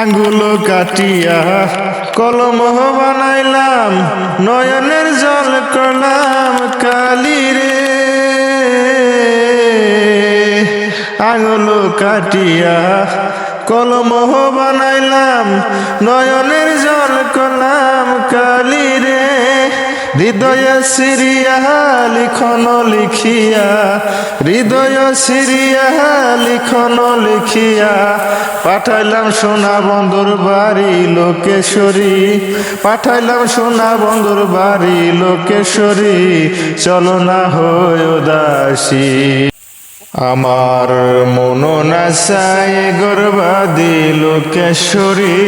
আঙ্গুলো কাটিয়া কলম বানাইলাম, নয়নের জল করলাম কালি রে। আঙুল কাটিয়া কলম বানাইলাম, নয়নের জল করলাম কালি হৃদয় সিরিয়া লিখন লিখিয়া, হৃদয় সিরিয়া লিখন লিখিয়া, পাঠাইলাম সোনা বন্দর বাড়ি লোকেশ্বরী, পাঠাইলাম সোনা বন্দর বাড়ি লোকেশ্বরী, চলো না হয় উদাসী। আমার মন নাচায় গর্বাদি লোকেশ্বরী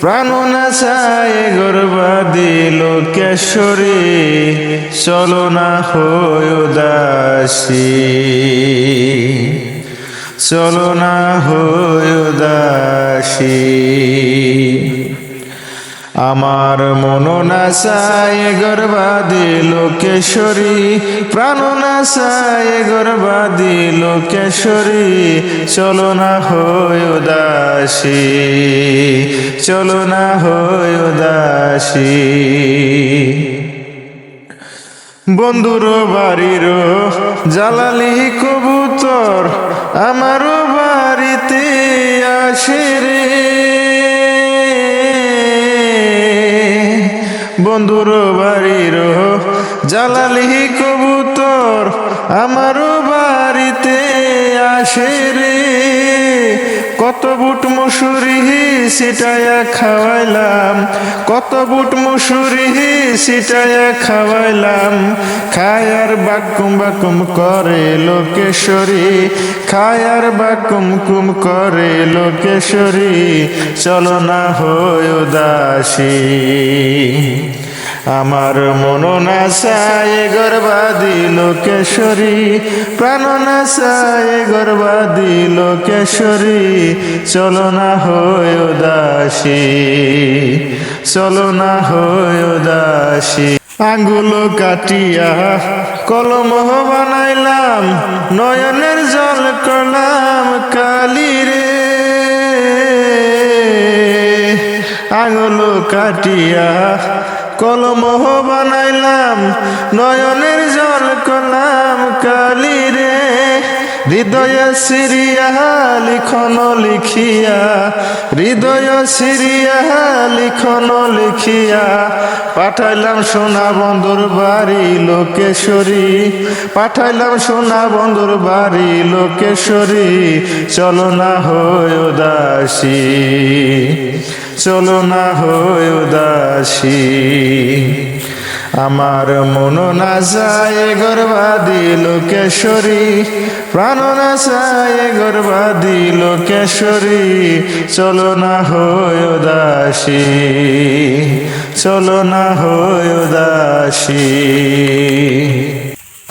প্রাণ নাচায় গর্বাদি লোকেশ্বরী, চলো না হয় উদাসী। চলো না হয় উদাসী। আমার মন নাচায় গর্বাদি লোকেশ্বরী, প্রাণ নাচায় গর্বাদি লোকেশ্বরী, চলো না হয় উদাসী। চলো না হয় উদাসী। বন্ধুর বাড়ির জালালি কবুতর আমারও বাড়িতে আসে রে। বন্ধুর বাড়ির জালালি কবুতর আমারও বাড়িতে আসে রে। কত বুট মুসুরি সিটায়া খাওয়াইলাম, কত বুট মুসুরি সিটায়া খাওয়াইলাম। খায়ার বাকুম বাকুম করে লোকেশ্বরী, খায়ার বাকুম কুম করে লোকেশ্বরী, চলো না হয় উদাসী। আমার মন নাচায় গর্বাদি লোকেশ্বরী, প্রাণ নাচায় গর্বাদি লোকেশ্বরী, চলো না হয় উদাসী, চলো না হয় উদাসী। আঙ্গুলো কাটিয়া কলম বানাইলাম, নয়নের জল করলাম কালি রে। আঙুলো কাটিয়া কলম বানাইলাম, নয়নের জল করলাম কালি রে। হৃদয় সিরিয়া লিখন লিখিয়া, হৃদয় সিরিয়া লিখন লিখিয়া, পাঠাইলাম সোনা বন্দর বাড়ি লোকেশ্বরী। পাঠাইলাম সোনা বন্দর বাড়ি লোকেশ্বরী, চলো না হয় উদাসী। চলো না হয় উদাসী। আমার মন না যায় গর্বাদি লোকেশ্বরী, প্রাণ না যায় গর্বাদি লোকেশ্বরী। চলো না হয় উদাসী, চলো না হয় উদাসী।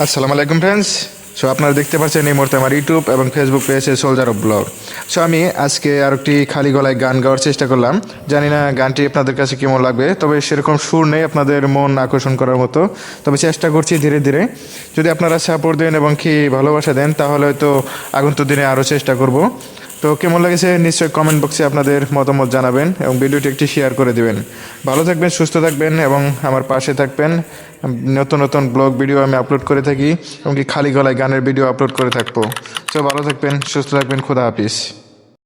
আসসালামু আলাইকুম ফ্রেন্ডস সো আপনারা দেখতে পাচ্ছেন এই মুহূর্তে আমার ইউটিউব এবং ফেসবুক পেয়েছে সোলজার অফ ব্লগ সো আমি আজকে আর একটি খালি গলায় গান গাওয়ার চেষ্টা করলাম। জানি না গানটি আপনাদের কাছে কেমন লাগবে, তবে সেরকম সুর নেই আপনাদের মন আকর্ষণ করার মতো। তবে চেষ্টা করছি ধীরে ধীরে। যদি আপনারা সাপোর্ট দেন এবং কি ভালোবাসা দেন, তাহলে হয়তো আগন্ত দিনে আরও চেষ্টা করব। তো কেমন লেগেছে নিশ্চয়ই কমেন্ট বক্সে আপনাদের মতামত জানাবেন এবং ভিডিওটি একটি শেয়ার করে দেবেন। ভালো থাকবেন, সুস্থ থাকবেন এবং আমার পাশে থাকবেন। নতুন নতুন ব্লগ ভিডিও আমি আপলোড করে থাকি এবং কি খালি গলায় গানের ভিডিও আপলোড করে থাকব। তো ভালো থাকবেন, সুস্থ থাকবেন, খুদা হাফিজ।